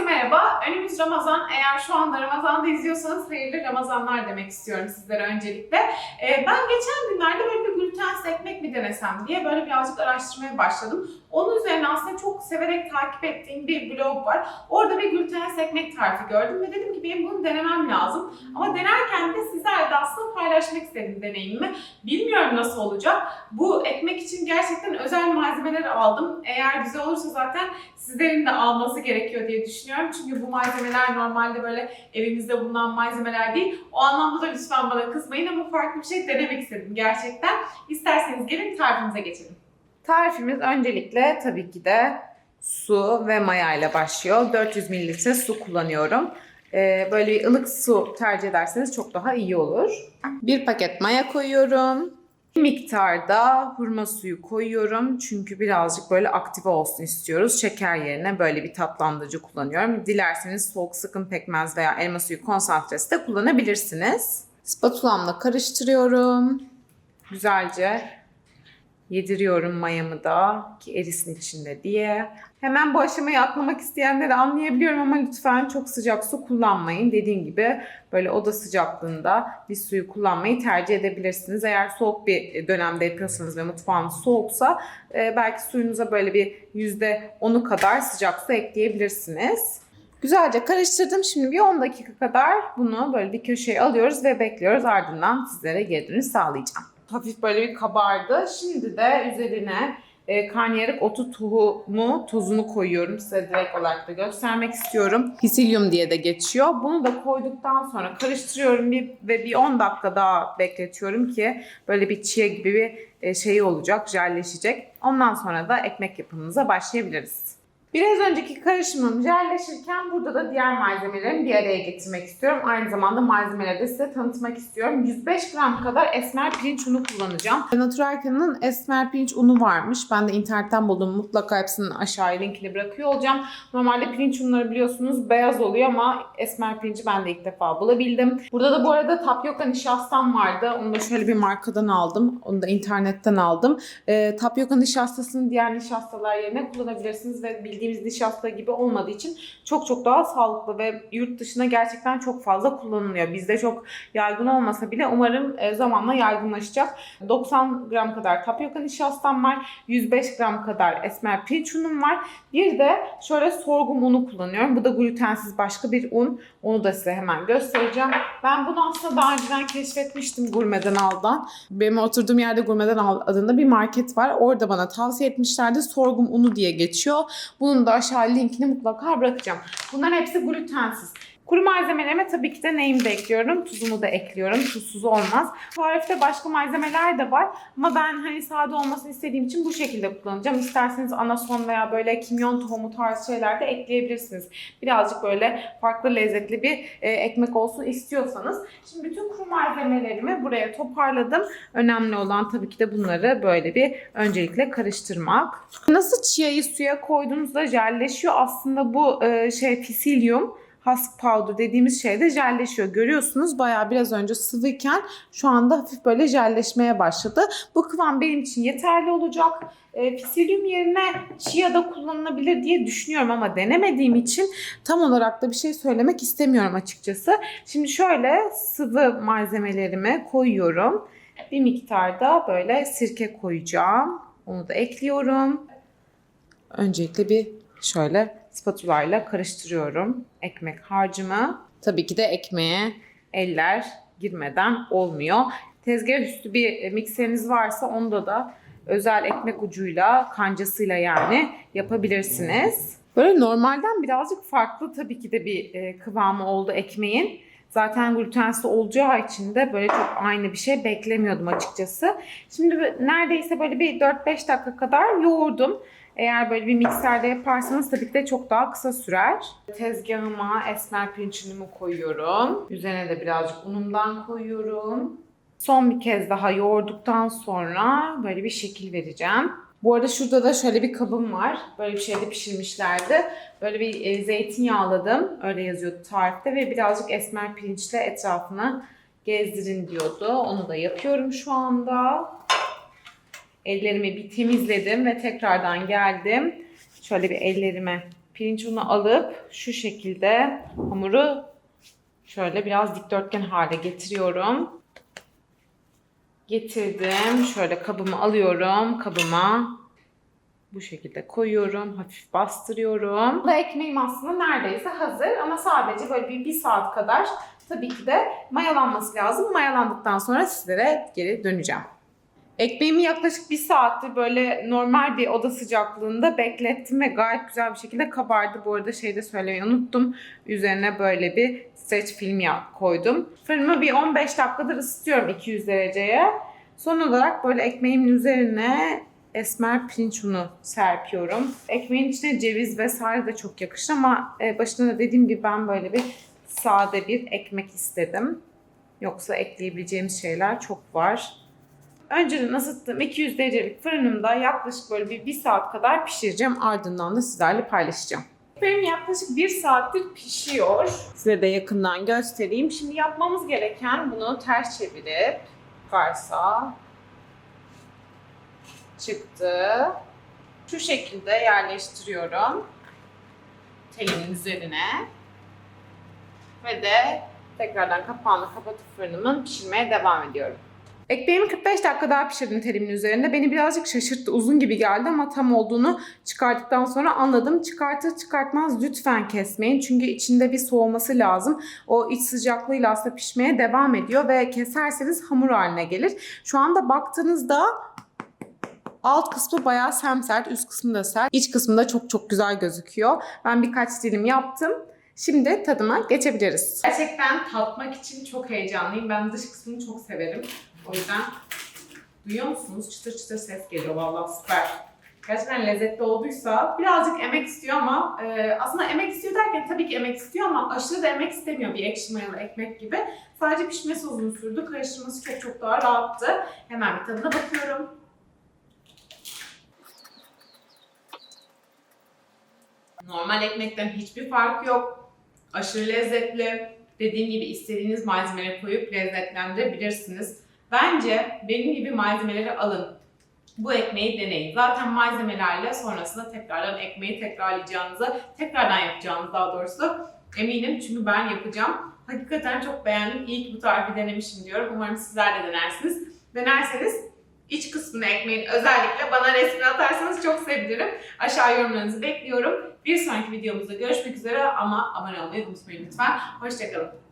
Herkese merhaba. Önümüz Ramazan. Eğer şu anda Ramazan'da izliyorsanız hayırlı Ramazanlar demek istiyorum sizlere öncelikle. Ee, ben geçen günlerde böyle bir glutensiz ekmek mi denesem diye böyle birazcık araştırmaya başladım. Onun üzerine aslında çok severek takip ettiğim bir blog var. Orada bir glutensiz ekmek tarifi gördüm ve dedim ki benim bunu denemem lazım. Ama denerken de sizlerle de aslında paylaşmak istedim deneyimimi. Bilmiyorum nasıl olacak. Bu ekmek için gerçekten özel malzemeler aldım. Eğer güzel olursa zaten sizlerin de alması gerekiyor diye düşünüyorum. Çünkü bu malzemeler normalde böyle evimizde bulunan malzemeler değil. O anlamda da lütfen bana kızmayın ama farklı bir şey denemek istedim gerçekten. İsterseniz gelin tarifimize geçelim. Tarifimiz öncelikle tabii ki de su ve maya ile başlıyor. 400 mililitre su kullanıyorum. Ee, böyle bir ılık su tercih ederseniz çok daha iyi olur. Bir paket maya koyuyorum. Bir miktarda hurma suyu koyuyorum. Çünkü birazcık böyle aktive olsun istiyoruz. Şeker yerine böyle bir tatlandırıcı kullanıyorum. Dilerseniz soğuk sıkım pekmez veya elma suyu konsantresi de kullanabilirsiniz. Spatulamla karıştırıyorum. Güzelce yediriyorum mayamı da ki erisin içinde diye. Hemen bu aşamayı atlamak isteyenleri anlayabiliyorum ama lütfen çok sıcak su kullanmayın. Dediğim gibi böyle oda sıcaklığında bir suyu kullanmayı tercih edebilirsiniz. Eğer soğuk bir dönemde yapıyorsanız ve mutfağınız soğuksa e, belki suyunuza böyle bir %10'u kadar sıcak su ekleyebilirsiniz. Güzelce karıştırdım. Şimdi bir 10 dakika kadar bunu böyle bir köşeye alıyoruz ve bekliyoruz. Ardından sizlere geri dönüş sağlayacağım. Hafif böyle bir kabardı. Şimdi de üzerine e, karnıyarık otu tohumu tozunu koyuyorum. Size direkt olarak da göstermek istiyorum. Pisilyum diye de geçiyor. Bunu da koyduktan sonra karıştırıyorum bir, ve bir 10 dakika daha bekletiyorum ki böyle bir çiğ gibi bir e, şey olacak, jelleşecek. Ondan sonra da ekmek yapımımıza başlayabiliriz. Biraz önceki karışımım jelleşirken burada da diğer malzemelerimi bir araya getirmek istiyorum. Aynı zamanda malzemeleri de size tanıtmak istiyorum. 105 gram kadar esmer pirinç unu kullanacağım. Naturalcan'ın esmer pirinç unu varmış. Ben de internetten buldum. Mutlaka hepsinin aşağıya linkini bırakıyor olacağım. Normalde pirinç unları biliyorsunuz beyaz oluyor ama esmer pirinci ben de ilk defa bulabildim. Burada da bu arada tapyoka nişastam vardı. Onu da şöyle bir markadan aldım. Onu da internetten aldım. E, tapyoka nişastasını diğer nişastalar yerine kullanabilirsiniz ve bildiğimiz nişasta gibi olmadığı için çok çok daha sağlıklı ve yurt dışına gerçekten çok fazla kullanılıyor. Bizde çok yaygın olmasa bile umarım e, zamanla yaygınlaşacak. 90 gram kadar tapyoka nişastam var. 105 gram kadar esmer pirinç unum var. Bir de şöyle sorghum unu kullanıyorum. Bu da glutensiz başka bir un. Onu da size hemen göstereceğim. Ben bunu aslında daha önceden keşfetmiştim Gurmeden Al'dan. Benim oturduğum yerde Gurmeden adında bir market var. Orada bana tavsiye etmişlerdi. Sorghum unu diye geçiyor. Bunun da aşağı linkini mutlaka bırakacağım. Bunların hepsi glutensiz. Kuru malzemelerime tabii ki de neyimi de ekliyorum. Tuzumu da ekliyorum. Tuzsuz olmaz. Tarifte başka malzemeler de var. Ama ben hani sade olmasını istediğim için bu şekilde kullanacağım. İsterseniz anason veya böyle kimyon tohumu tarzı şeyler de ekleyebilirsiniz. Birazcık böyle farklı lezzetli bir e, ekmek olsun istiyorsanız. Şimdi bütün kuru malzemelerimi buraya toparladım. Önemli olan tabii ki de bunları böyle bir öncelikle karıştırmak. Nasıl chia'yı suya koyduğunuzda jelleşiyor. Aslında bu e, şey pisilyum husk powder dediğimiz şey de jelleşiyor. Görüyorsunuz bayağı biraz önce sıvıyken şu anda hafif böyle jelleşmeye başladı. Bu kıvam benim için yeterli olacak. E, pisilyum yerine chia da kullanılabilir diye düşünüyorum ama denemediğim için tam olarak da bir şey söylemek istemiyorum açıkçası. Şimdi şöyle sıvı malzemelerimi koyuyorum. Bir miktarda böyle sirke koyacağım. Onu da ekliyorum. Öncelikle bir şöyle spatula ile karıştırıyorum ekmek harcımı. Tabii ki de ekmeğe eller girmeden olmuyor. Tezgah üstü bir mikseriniz varsa onda da özel ekmek ucuyla, kancasıyla yani yapabilirsiniz. Böyle normalden birazcık farklı tabii ki de bir e, kıvamı oldu ekmeğin. Zaten glutensiz olacağı için de böyle çok aynı bir şey beklemiyordum açıkçası. Şimdi neredeyse böyle bir 4-5 dakika kadar yoğurdum. Eğer böyle bir mikserde yaparsanız tabii ki de çok daha kısa sürer. Tezgahıma esmer pirinç unumu koyuyorum. Üzerine de birazcık unumdan koyuyorum. Son bir kez daha yoğurduktan sonra böyle bir şekil vereceğim. Bu arada şurada da şöyle bir kabım var. Böyle bir şeyde pişirmişlerdi. Böyle bir e, zeytinyağladım. Öyle yazıyordu tarifte ve birazcık esmer pirinçle etrafını gezdirin diyordu. Onu da yapıyorum şu anda. Ellerimi bir temizledim ve tekrardan geldim. Şöyle bir ellerime pirinç unu alıp şu şekilde hamuru şöyle biraz dikdörtgen hale getiriyorum. Getirdim. Şöyle kabımı alıyorum. Kabıma bu şekilde koyuyorum. Hafif bastırıyorum. Bu ekmeğim aslında neredeyse hazır ama sadece böyle bir, bir saat kadar tabii ki de mayalanması lazım. Mayalandıktan sonra sizlere geri döneceğim. Ekmeğimi yaklaşık bir saattir böyle normal bir oda sıcaklığında beklettim ve gayet güzel bir şekilde kabardı. Bu arada şey de söylemeyi unuttum. Üzerine böyle bir streç film koydum. Fırını bir 15 dakikadır ısıtıyorum 200 dereceye. Son olarak böyle ekmeğimin üzerine esmer pirinç unu serpiyorum. Ekmeğin içine ceviz vesaire de çok yakışır ama e, başında da dediğim gibi ben böyle bir sade bir ekmek istedim. Yoksa ekleyebileceğimiz şeyler çok var. Önceden ısıttığım 200 derecelik fırınımda yaklaşık böyle bir, bir saat kadar pişireceğim. Ardından da sizlerle paylaşacağım. Benim yaklaşık bir saattir pişiyor. Size de yakından göstereyim. Şimdi yapmamız gereken bunu ters çevirip varsa çıktı. Şu şekilde yerleştiriyorum. Telimin üzerine. Ve de tekrardan kapağını kapatıp fırınımın pişirmeye devam ediyorum. Ekmeğimi 45 dakika daha pişirdim telimin üzerinde. Beni birazcık şaşırttı. Uzun gibi geldi ama tam olduğunu çıkarttıktan sonra anladım. Çıkartır çıkartmaz lütfen kesmeyin. Çünkü içinde bir soğuması lazım. O iç sıcaklığıyla aslında pişmeye devam ediyor ve keserseniz hamur haline gelir. Şu anda baktığınızda Alt kısmı bayağı semsert, üst kısmı da sert. İç kısmı da çok çok güzel gözüküyor. Ben birkaç dilim yaptım. Şimdi tadıma geçebiliriz. Gerçekten tatmak için çok heyecanlıyım. Ben dış kısmını çok severim. O yüzden duyuyor musunuz? Çıtır çıtır ses geliyor. Vallahi süper. Gerçekten lezzetli olduysa birazcık emek istiyor ama e, aslında emek istiyor derken tabii ki emek istiyor ama aşırı da emek istemiyor bir ekşi mayalı ekmek gibi. Sadece pişmesi uzun sürdü. Karıştırması çok çok daha rahattı. Hemen bir tadına bakıyorum. Normal ekmekten hiçbir fark yok. Aşırı lezzetli. Dediğim gibi istediğiniz malzemeleri koyup lezzetlendirebilirsiniz. Bence benim gibi malzemeleri alın. Bu ekmeği deneyin. Zaten malzemelerle sonrasında tekrardan ekmeği tekrarlayacağınızı, tekrardan yapacağınızı daha doğrusu eminim. Çünkü ben yapacağım. Hakikaten çok beğendim. İyi ki bu tarifi denemişim diyorum. Umarım sizler de denersiniz. Denerseniz iç kısmını ekmeğin özellikle bana resmini atarsanız çok sevinirim. Aşağı yorumlarınızı bekliyorum. Bir sonraki videomuzda görüşmek üzere ama abone olmayı unutmayın lütfen. Hoşçakalın.